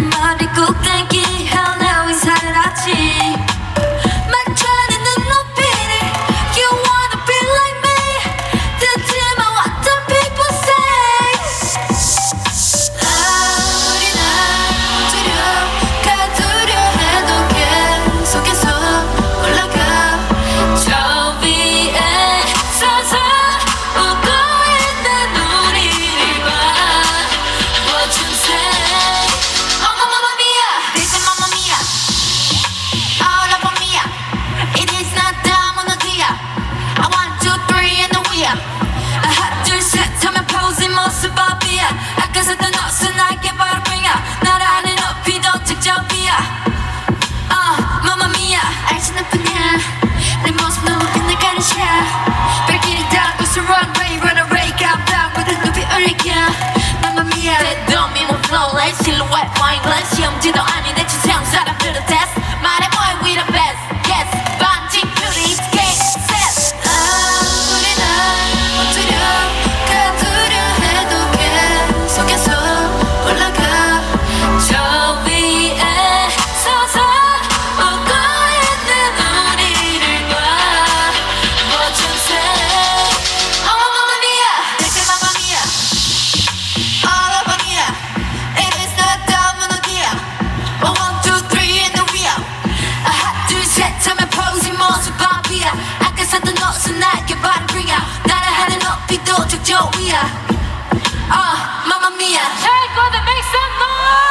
money, money, go thank it. about 샀던 것은 나에게 바른 그야 날아가는 높이도 적조 위야 Oh, mamma mia Take on the make some noise